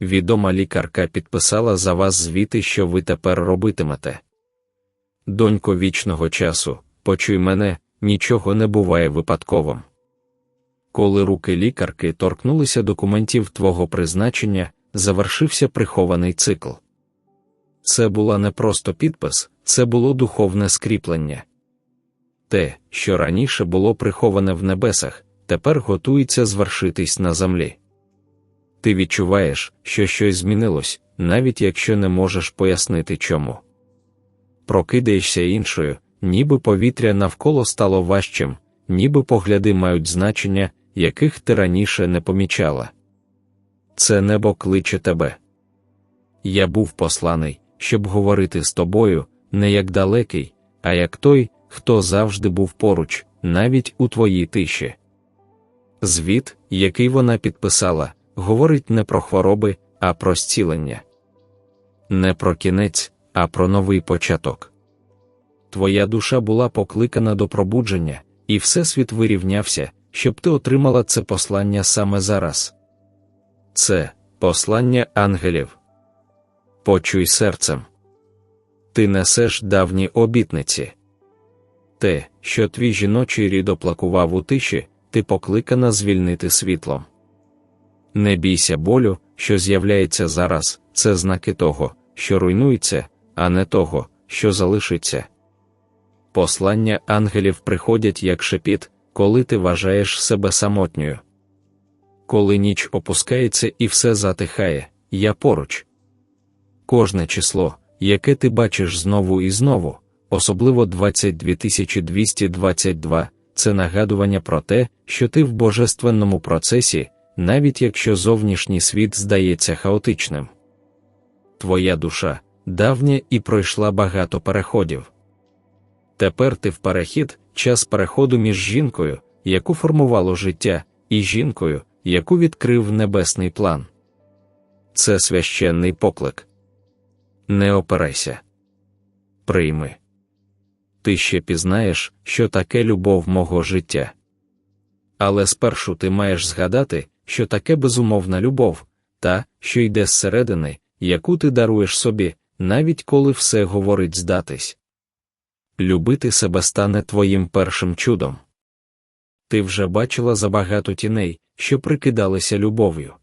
відома лікарка підписала за вас звіти, що ви тепер робитимете. Донько вічного часу, почуй мене, нічого не буває випадковим. Коли руки лікарки торкнулися документів твого призначення, завершився прихований цикл. Це була не просто підпис, це було духовне скріплення. Те, що раніше було приховане в небесах, тепер готується звершитись на землі. Ти відчуваєш, що щось змінилось, навіть якщо не можеш пояснити чому. Прокидаєшся іншою, ніби повітря навколо стало важчим, ніби погляди мають значення, яких ти раніше не помічала. Це небо кличе тебе. Я був посланий, щоб говорити з тобою, не як далекий, а як той, хто завжди був поруч, навіть у твоїй тиші. Звіт, який вона підписала, говорить не про хвороби, а про зцілення. Не про кінець, а про новий початок. Твоя душа була покликана до пробудження, і Всесвіт вирівнявся, щоб ти отримала це послання саме зараз. Це послання ангелів. Почуй серцем. Ти несеш давні обітниці. Те, що твій жіночий рід оплакував у тиші, ти покликана звільнити світлом. Не бійся болю, що з'являється зараз, це знаки того, що руйнується, а не того, що залишиться. Послання ангелів приходять як шепіт, коли ти вважаєш себе самотньою. Коли ніч опускається і все затихає, я поруч. Кожне число, яке ти бачиш знову і знову, особливо 22222, це нагадування про те, що ти в божественному процесі, навіть якщо зовнішній світ здається хаотичним. Твоя душа давня і пройшла багато переходів. Тепер ти в перехід, час переходу між жінкою, яку формувало життя, і жінкою, яку відкрив небесний план. Це священний поклик. Не опирайся. Прийми. Ти ще пізнаєш, що таке любов мого життя. Але спершу ти маєш згадати, що таке безумовна любов, та, що йде зсередини, яку ти даруєш собі, навіть коли все говорить здатись. Любити себе стане твоїм першим чудом. Ти вже бачила забагато тіней, що прикидалися любов'ю.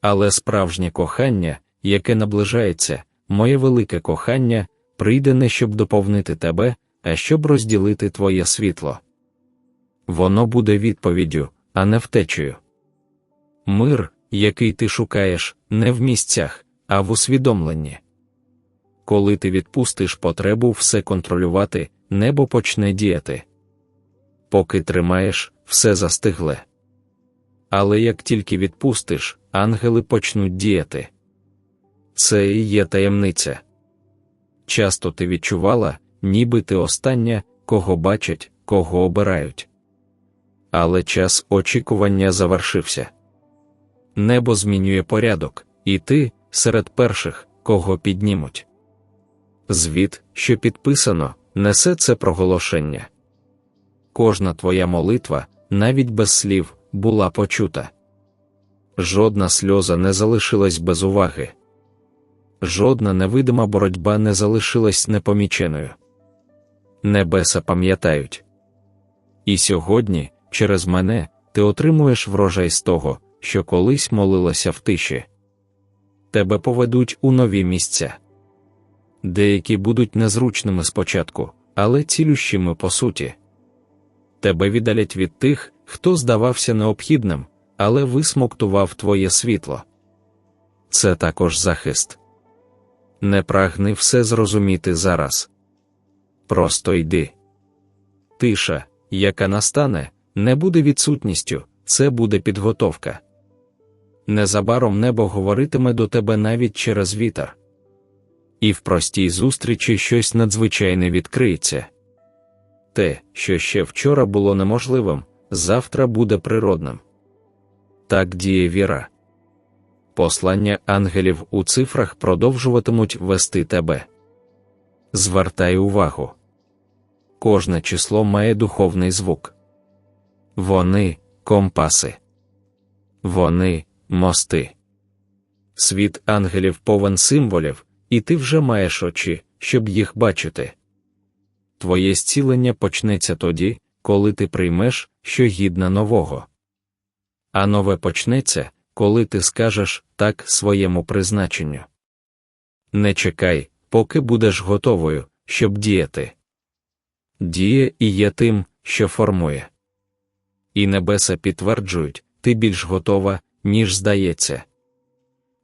Але справжнє кохання, яке наближається, моє велике кохання, прийде не щоб доповнити тебе, а щоб розділити твоє світло. Воно буде відповіддю, а не втечею. Мир, який ти шукаєш, не в місцях, а в усвідомленні. Коли ти відпустиш потребу все контролювати, небо почне діяти. Поки тримаєш, все застигле. Але як тільки відпустиш, ангели почнуть діяти. Це і є таємниця. Часто ти відчувала, ніби ти остання, кого бачать, кого обирають. Але час очікування завершився. Небо змінює порядок, і ти серед перших, кого піднімуть. Звіт, що підписано, несе це проголошення. Кожна твоя молитва, навіть без слів, була почута. Жодна сльоза не залишилась без уваги. Жодна невидима боротьба не залишилась непоміченою. Небеса пам'ятають. І сьогодні, через мене, ти отримуєш врожай з того, що колись молилася в тиші. Тебе поведуть у нові місця. Деякі будуть незручними спочатку, але цілющими по суті. Тебе віддалять від тих, хто здавався необхідним, але висмоктував твоє світло. Це також захист. Не прагни все зрозуміти зараз. Просто йди. Тиша, яка настане, не буде відсутністю, це буде підготовка. Незабаром небо говоритиме до тебе навіть через вітер. І в простій зустрічі щось надзвичайне відкриється. Те, що ще вчора було неможливим, завтра буде природним. Так діє віра. Послання ангелів у цифрах продовжуватимуть вести тебе. Звертай увагу. Кожне число має духовний звук. Вони компаси. Вони мости. Світ ангелів повен символів, і ти вже маєш очі, щоб їх бачити. Твоє зцілення почнеться тоді, коли ти приймеш, що гідне нового. А нове почнеться, коли ти скажеш так своєму призначенню. Не чекай, поки будеш готовою, щоб діяти. Діє і є тим, що формує. І небеса підтверджують, ти більш готова, ніж здається.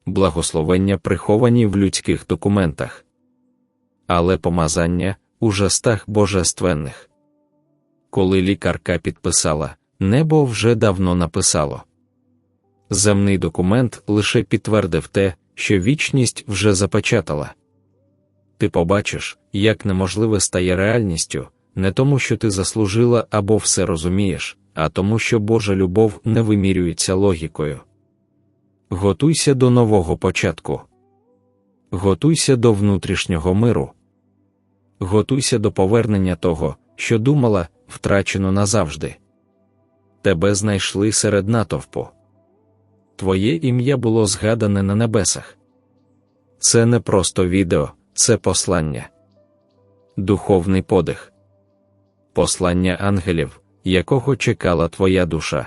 Благословення приховані в людських документах, але помазання у жестах божественних. Коли лікарка підписала, небо вже давно написало. Земний документ лише підтвердив те, що вічність вже запечатала. Ти побачиш, як неможливе стає реальністю, не тому, що ти заслужила або все розумієш, а тому, що Божа любов не вимірюється логікою. Готуйся до нового початку. Готуйся до внутрішнього миру. Готуйся до повернення того, що думала, втрачено назавжди. Тебе знайшли серед натовпу. Твоє ім'я було згадане на небесах. Це не просто відео, це послання, духовний подих, послання ангелів, якого чекала твоя душа.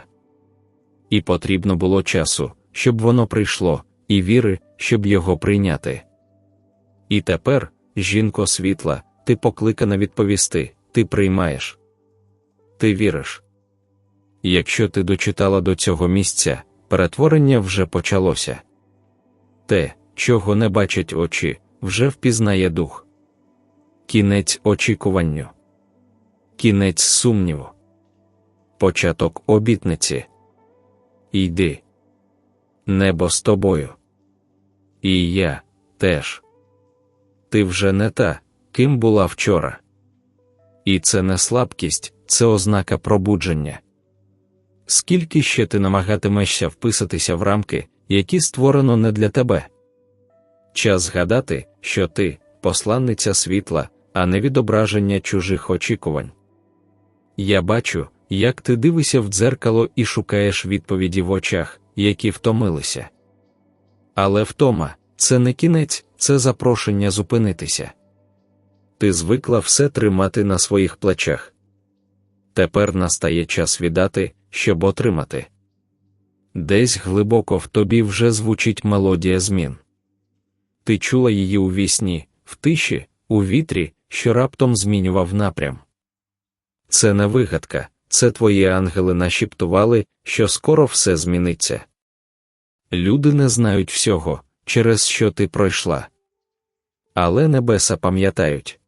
І потрібно було часу, щоб воно прийшло, і віри, щоб його прийняти. І тепер, жінко світла, ти покликана відповісти, ти приймаєш, ти віриш. Якщо ти дочитала до цього місця, перетворення вже почалося. Те, чого не бачать очі, вже впізнає дух. Кінець очікуванню, кінець сумніву, початок обітниці. Йди. Небо з тобою. І я теж. Ти вже не та, ким була вчора. І це не слабкість, це ознака пробудження. Скільки ще ти намагатимешся вписатися в рамки, які створено не для тебе? Час згадати, що ти посланниця світла, а не відображення чужих очікувань. Я бачу, як ти дивишся в дзеркало і шукаєш відповіді в очах, які втомилися. Але втома це не кінець, це запрошення зупинитися. Ти звикла все тримати на своїх плечах. Тепер настає час віддати, щоб отримати. Десь глибоко в тобі вже звучить мелодія змін. Ти чула її у вісні, в тиші, у вітрі, що раптом змінював напрям. Це не вигадка, це твої ангели нашіптували, що скоро все зміниться. Люди не знають всього, через що ти пройшла. Але небеса пам'ятають.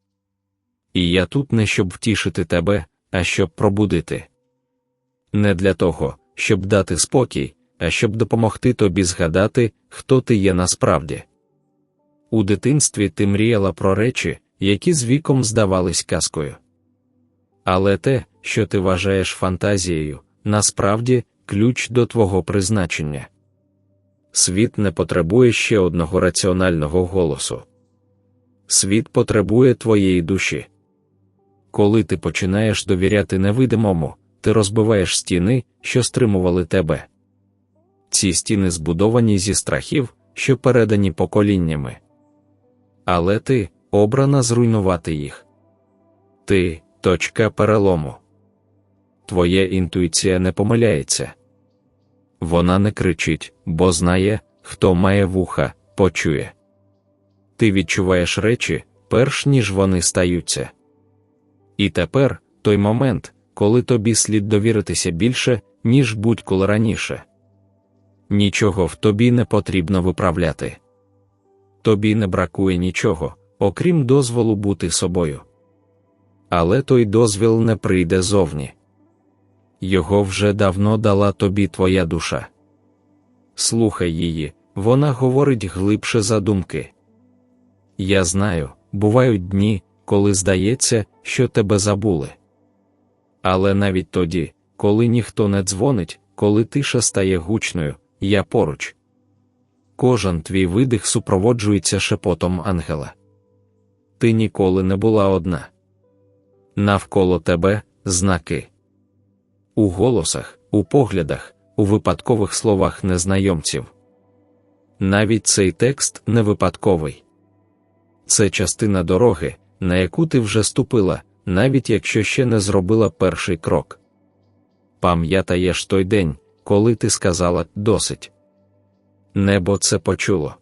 І я тут не щоб втішити тебе, а щоб пробудити. Не для того, щоб дати спокій, а щоб допомогти тобі згадати, хто ти є насправді. У дитинстві ти мріяла про речі, які з віком здавались казкою. Але те, що ти вважаєш фантазією, насправді ключ до твого призначення. Світ не потребує ще одного раціонального голосу. Світ потребує твоєї душі. Коли ти починаєш довіряти невидимому, ти розбиваєш стіни, що стримували тебе. Ці стіни збудовані зі страхів, що передані поколіннями. Але ти обрана зруйнувати їх. Ти точка перелому. Твоя інтуїція не помиляється. Вона не кричить, бо знає, хто має вуха, почує. Ти відчуваєш речі, перш ніж вони стаються. І тепер той момент, коли тобі слід довіритися більше, ніж будь-коли раніше. Нічого в тобі не потрібно виправляти. Тобі не бракує нічого, окрім дозволу бути собою. Але той дозвіл не прийде зовні. Його вже давно дала тобі твоя душа. Слухай її, вона говорить глибше за думки. Я знаю, бувають дні, коли здається, що тебе забули. Але навіть тоді, коли ніхто не дзвонить, коли тиша стає гучною, я поруч. Кожен твій видих супроводжується шепотом ангела. Ти ніколи не була одна. Навколо тебе знаки. У голосах, у поглядах, у випадкових словах незнайомців. навіть цей текст не випадковий. Це частина дороги, на яку ти вже ступила, навіть якщо ще не зробила перший крок. Пам'ятаєш той день, коли ти сказала досить. Небо це почуло.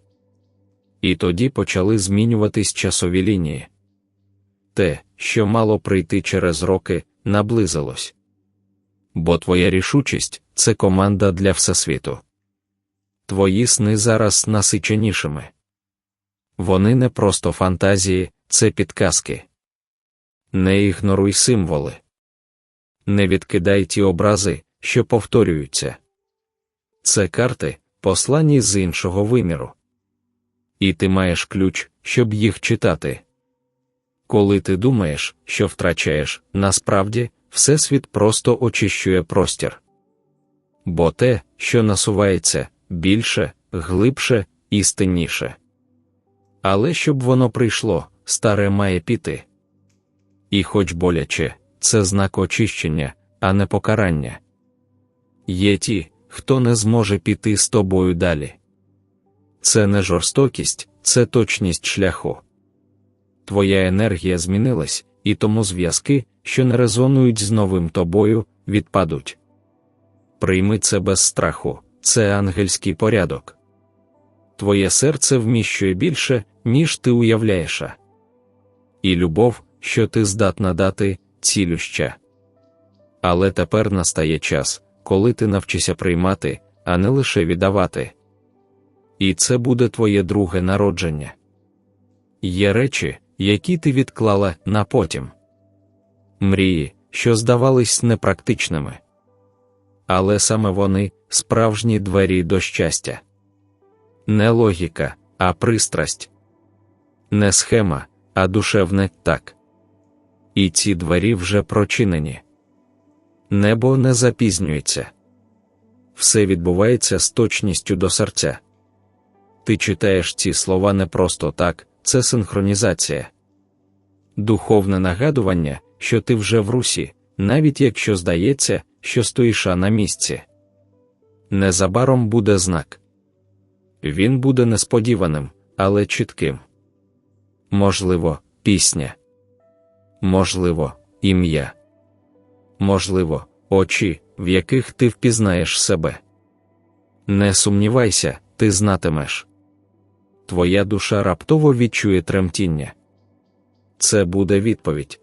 І тоді почали змінюватись часові лінії. Те, що мало прийти через роки, наблизилось. Бо твоя рішучість це команда для всесвіту. Твої сни зараз насиченішими. Вони не просто фантазії, це підказки. Не ігноруй символи. Не відкидай ті образи, що повторюються. Це карти, послані з іншого виміру. І ти маєш ключ, щоб їх читати. Коли ти думаєш, що втрачаєш, насправді Всесвіт просто очищує простір. Бо те, що насувається, більше, глибше, істинніше. Але щоб воно прийшло, старе має піти. І, хоч боляче, це знак очищення, а не покарання. Є ті, хто не зможе піти з тобою далі. Це не жорстокість, це точність шляху. Твоя енергія змінилась, і тому зв'язки, що не резонують з новим тобою, відпадуть. Прийми це без страху, це ангельський порядок. Твоє серце вміщує більше, ніж ти уявляєш. І любов, що ти здатна дати, цілюща. Але тепер настає час, коли ти навчишся приймати, а не лише віддавати. І це буде твоє друге народження. Є речі, які ти відклала на потім. Мрії, що здавались непрактичними. Але саме вони справжні двері до щастя. Не логіка, а пристрасть, не схема, а душевне так. І ці двері вже прочинені. Небо не запізнюється. Все відбувається з точністю до серця. Ти читаєш ці слова не просто так, це синхронізація, духовне нагадування, що ти вже в русі, навіть якщо здається, що стоїш на місці. Незабаром буде знак. Він буде несподіваним, але чітким. Можливо, пісня. Можливо, ім'я. Можливо, очі, в яких ти впізнаєш себе. Не сумнівайся, ти знатимеш. Твоя душа раптово відчує тремтіння. Це буде відповідь.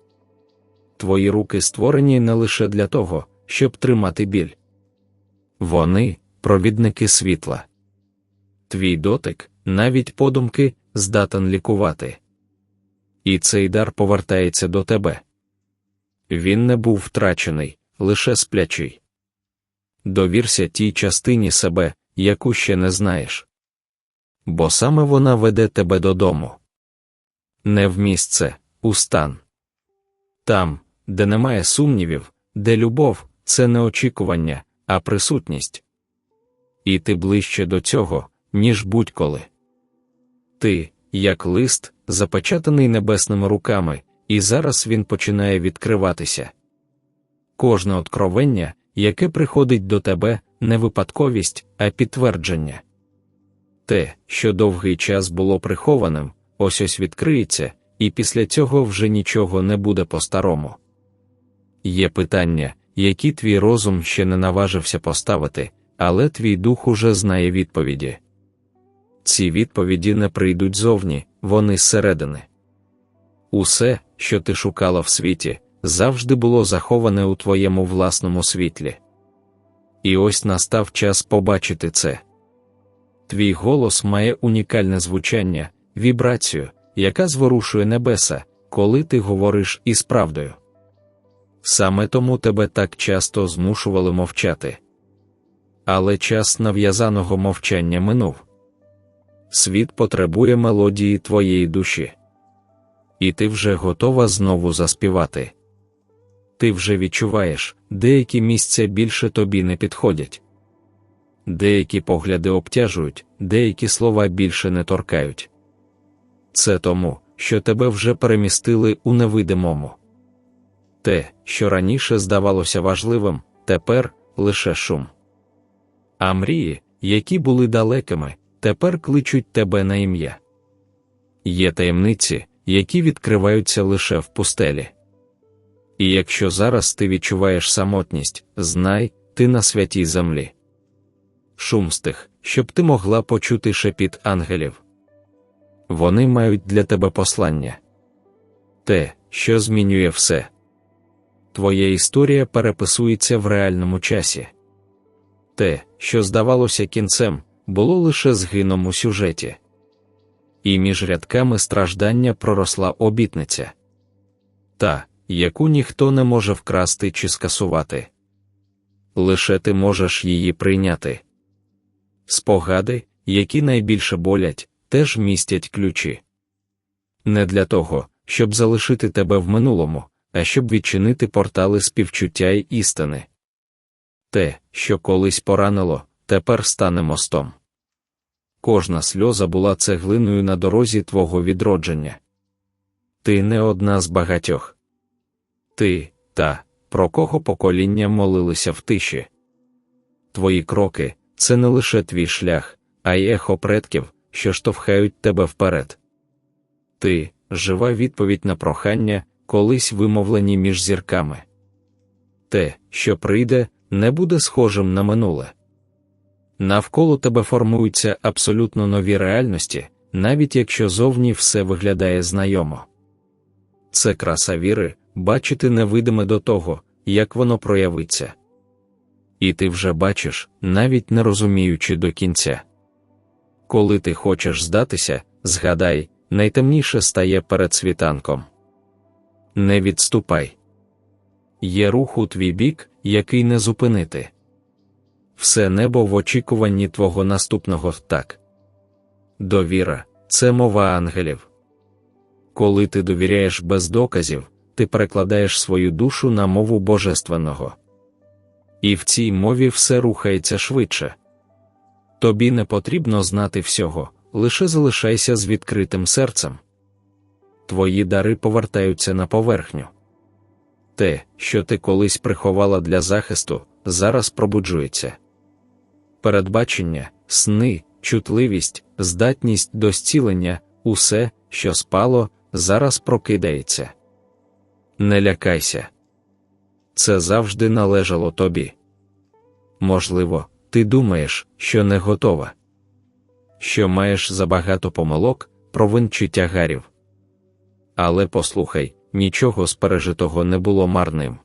Твої руки створені не лише для того, щоб тримати біль. Вони провідники світла. Твій дотик, навіть подумки, здатен лікувати. І цей дар повертається до тебе. Він не був втрачений, лише сплячий. Довірся тій частині себе, яку ще не знаєш. Бо саме вона веде тебе додому. Не в місце, у стан. Там, де немає сумнівів, де любов це не очікування, а присутність. І ти ближче до цього, ніж будь-коли. Ти, як лист, запечатаний небесними руками, і зараз він починає відкриватися. Кожне откровення, яке приходить до тебе, не випадковість, а підтвердження. Те, що довгий час було прихованим, ось ось відкриється, і після цього вже нічого не буде по-старому. Є питання, які твій розум ще не наважився поставити, але твій дух уже знає відповіді. Ці відповіді не прийдуть зовні, вони зсередини. Усе, що ти шукала в світі, завжди було заховане у твоєму власному світлі. І ось настав час побачити це. Твій голос має унікальне звучання, вібрацію, яка зворушує небеса, коли ти говориш із правдою. Саме тому тебе так часто змушували мовчати. Але час нав'язаного мовчання минув. Світ потребує мелодії твоєї душі. І ти вже готова знову заспівати. Ти вже відчуваєш, деякі місця більше тобі не підходять. Деякі погляди обтяжують, деякі слова більше не торкають. Це тому, що тебе вже перемістили у невидимому. Те, що раніше здавалося важливим, тепер лише шум. А мрії, які були далекими, тепер кличуть тебе на ім'я. Є таємниці, які відкриваються лише в пустелі. І якщо зараз ти відчуваєш самотність, знай, ти на святій землі. Шум стих, щоб ти могла почути шепіт ангелів. Вони мають для тебе послання. Те, що змінює все. Твоя історія переписується в реальному часі. Те, що здавалося кінцем, було лише згином у сюжеті. І між рядками страждання проросла обітниця. Та, яку ніхто не може вкрасти чи скасувати. Лише ти можеш її прийняти. Спогади, які найбільше болять, теж містять ключі. Не для того, щоб залишити тебе в минулому, а щоб відчинити портали співчуття й істини. Те, що колись поранило, тепер стане мостом. Кожна сльоза була цеглиною на дорозі твого відродження. Ти не одна з багатьох. Ти, та, про кого покоління молилися в тиші. Твої кроки це не лише твій шлях, а й ехо предків, що штовхають тебе вперед. Ти жива відповідь на прохання, колись вимовлені між зірками. Те, що прийде, не буде схожим на минуле. Навколо тебе формуються абсолютно нові реальності, навіть якщо зовні все виглядає знайомо. Це краса віри, бачити невидиме до того, як воно проявиться. І ти вже бачиш, навіть не розуміючи до кінця. Коли ти хочеш здатися, згадай, найтемніше стає перед світанком. Не відступай. Є рух у твій бік, який не зупинити. Все небо в очікуванні твого наступного так. Довіра це мова ангелів. Коли ти довіряєш без доказів, ти перекладаєш свою душу на мову божественного. І в цій мові все рухається швидше. Тобі не потрібно знати всього, лише залишайся з відкритим серцем. Твої дари повертаються на поверхню. Те, що ти колись приховала для захисту, зараз пробуджується. Передбачення, сни, чутливість, здатність до зцілення, усе, що спало, зараз прокидається. Не лякайся. Це завжди належало тобі. Можливо, ти думаєш, що не готова, що маєш забагато помилок, провин чи тягарів. Але послухай, нічого з пережитого не було марним.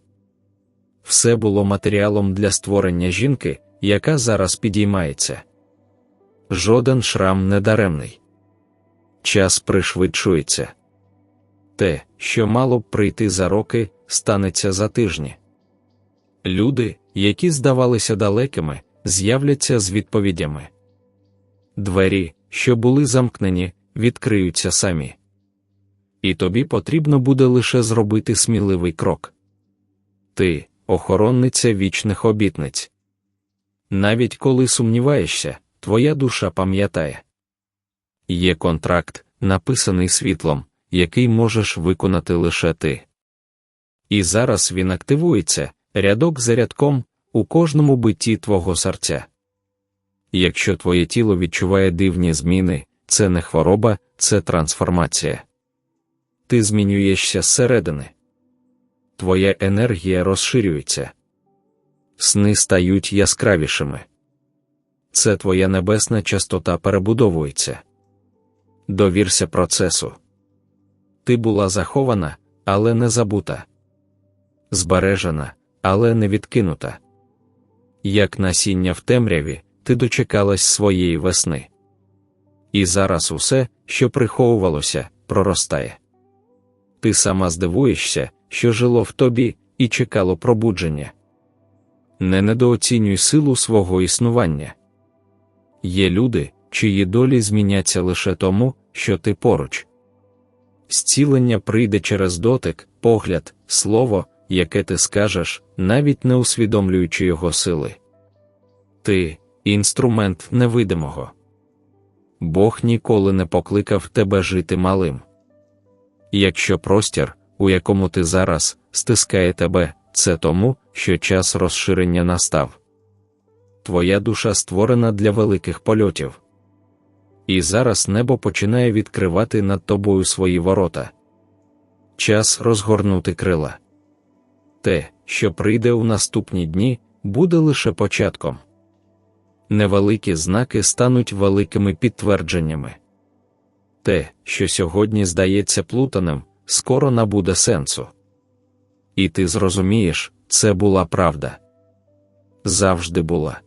Все було матеріалом для створення жінки, яка зараз підіймається. Жоден шрам не даремний. Час пришвидшується. Те, що мало б прийти за роки, станеться за тижні. Люди, які здавалися далекими, з'являться з відповідями. Двері, що були замкнені, відкриються самі. І тобі потрібно буде лише зробити сміливий крок. Ти, охоронниця вічних обітниць. Навіть коли сумніваєшся, твоя душа пам'ятає. Є контракт, написаний світлом, який можеш виконати лише ти. І зараз він активується, рядок за рядком, у кожному битті твого серця. Якщо твоє тіло відчуває дивні зміни, це не хвороба, це трансформація. Ти змінюєшся зсередини. Твоя енергія розширюється, сни стають яскравішими. Це твоя небесна частота перебудовується. Довірся процесу. Ти була захована, але не забута, збережена, але не відкинута. Як насіння в темряві, ти дочекалась своєї весни. І зараз усе, що приховувалося, проростає. Ти сама здивуєшся, що жило в тобі і чекало пробудження. Не недооцінюй силу свого існування. Є люди, чиї долі зміняться лише тому, що ти поруч. Зцілення прийде через дотик, погляд, слово, яке ти скажеш, навіть не усвідомлюючи його сили. Ти інструмент невидимого. Бог ніколи не покликав тебе жити малим. Якщо простір, у якому ти зараз, стискає тебе, це тому, що час розширення настав. Твоя душа створена для великих польотів. І зараз небо починає відкривати над тобою свої ворота. Час розгорнути крила. Те, що прийде у наступні дні, буде лише початком. Невеликі знаки стануть великими підтвердженнями. Те, що сьогодні здається плутаним, скоро набуде сенсу. І ти зрозумієш, це була правда. Завжди була.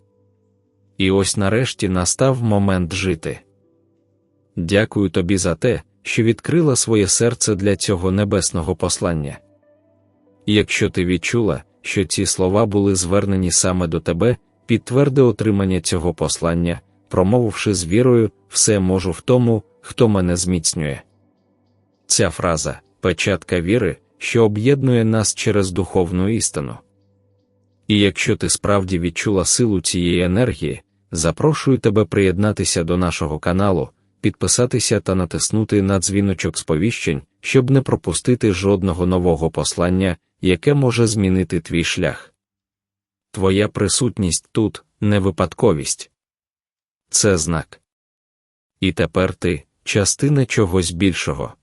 І ось нарешті настав момент жити. Дякую тобі за те, що відкрила своє серце для цього небесного послання. Якщо ти відчула, що ці слова були звернені саме до тебе, підтверди отримання цього послання, промовивши з вірою, все можу в тому, хто мене зміцнює. Ця фраза печатка віри, що об'єднує нас через духовну істину. І якщо ти справді відчула силу цієї енергії, запрошую тебе приєднатися до нашого каналу, підписатися та натиснути на дзвіночок сповіщень, щоб не пропустити жодного нового послання, яке може змінити твій шлях. Твоя присутність тут не випадковість. Це знак. І тепер ти частина чогось більшого.